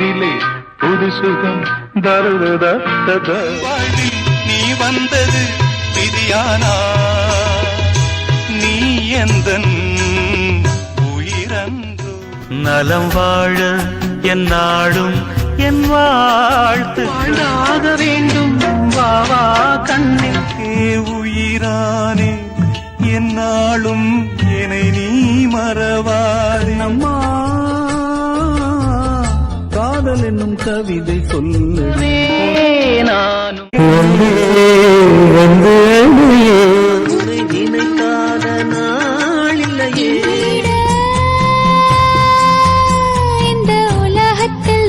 சுகம் தருத வாழ்வில் நீ வந்தது விதியானா? நீ எந்தன் உயிரன்றோ? நலம் வாழ என் நாடும் என் வாழ்த்து. வாழ்ந்தாக வேண்டும் வா வா கண்ணே ஏ உயிரானே என்னாலும் என்னை நீ காதல் என்னும் கவிதை சொல்லுவே நானும் வந்து நினைக்காத நாளில்லையே. இந்த உலகத்தில்